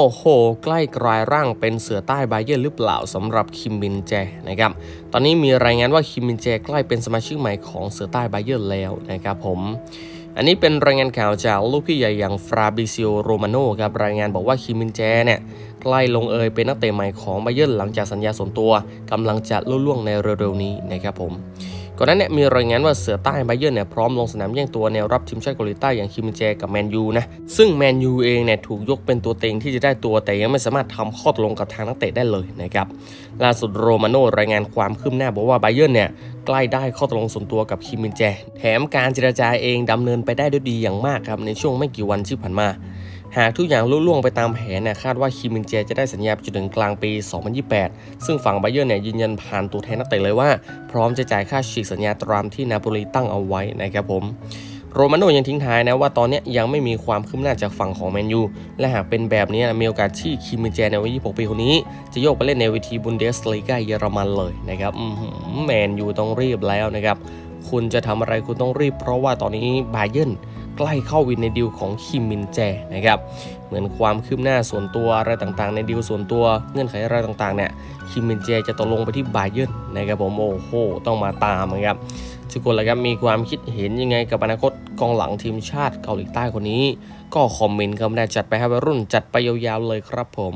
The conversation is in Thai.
โอ้โห ใกล้กลายร่างเป็นเสือใต้ไบเยอร์หรือเปล่าสำหรับคิมมินแจนะครับ ตอนนี้มีรายงานว่าคิมมินแจใกล้เป็นสมาชิกใหม่ของเสือใต้ไบเยอร์แล้วนะครับผม อันนี้เป็นรายงานข่าวจากลูกพี่ใหญ่อย่างฟราบิซิโอโรมาโนครับ รายงานบอกว่าคิมมินแจเนี่ยใกล้ลงเอยเป็นนักเตะใหม่ของไบเยอร์หลังจากสัญญาส่วนตัวกำลังจะลุล่วงในเร็วๆนี้นะครับผม ก่อนหน้านี้มีรายงานว่าเสือใต้ไบเยอร์เนี่ยพร้อมลงสนามแย่งตัวแนวรับทีมชาติเกาหลีใต้อย่างคิมมินแจกับแมนยูนะซึ่งแมนยูเองเนี่ยถูกยกเป็นตัวเต็งที่จะได้ตัวแต่ยังไม่สามารถทำข้อตกลงกับทางนักเตะได้เลยนะครับล่าสุดโรมาโนรายงานความคืบหน้าบอกว่าไบเยอร์เนี่ยใกล้ได้ข้อตกลงส่วนตัวกับคิมมินแจ แถมการเจรจาเองดำเนินไปได้ด้วยดีอย่างมากครับในช่วงไม่กี่วันที่ผ่านมา หากทุกอย่างลุล่วงไปตามแผนเนี่ยคาดว่าคิมินเจจะได้สัญญาไปจนถึงกลางปี 2028 ซึ่งฝั่งไบเยอร์เนี่ยยืนยันผ่านตัวแทนนักเตะเลยว่า พร้อมจะจ่ายค่าฉีกสัญญาตรามที่นาโปลีตั้งเอาไว้นะครับผมโรมาโนยังทิ้งท้ายนะว่าตอนนี้ยังไม่มีความคืบหน้าจากฝั่งของแมนยูและหากเป็นแบบนี้มีโอกาสที่คิมมินเจในวัย 26 ปีคนนี้ จะโยกไปเล่นในเวทีบุนเดสลีกาเยอรมันเลยนะครับแมนยูต้องรีบแล้วนะครับ คุณจะทำอะไรคุณต้องรีบเพราะว่าตอนนี้บาเยิร์น ใกล้เข้าวินในดีลของคิมมินแจนะครับเหมือนความคืบหน้าส่วนตัวอะไรต่างๆ ในดีลส่วนตัวเงื่อนไขอะไรต่างๆเนี่ยคิมมินเจจะตกลงไปที่บาเยิร์นนะครับผมโอ้โหต้องมาตามนะครับทุกคนละครับมีความคิดเห็นยังไงกับอนาคตกองหลังทีมชาติเกาหลีใต้คนนี้ ก็คอมเมนต์กันมาได้จัดไปให้วัยรุ่นจัดไปยาวๆเลยครับผม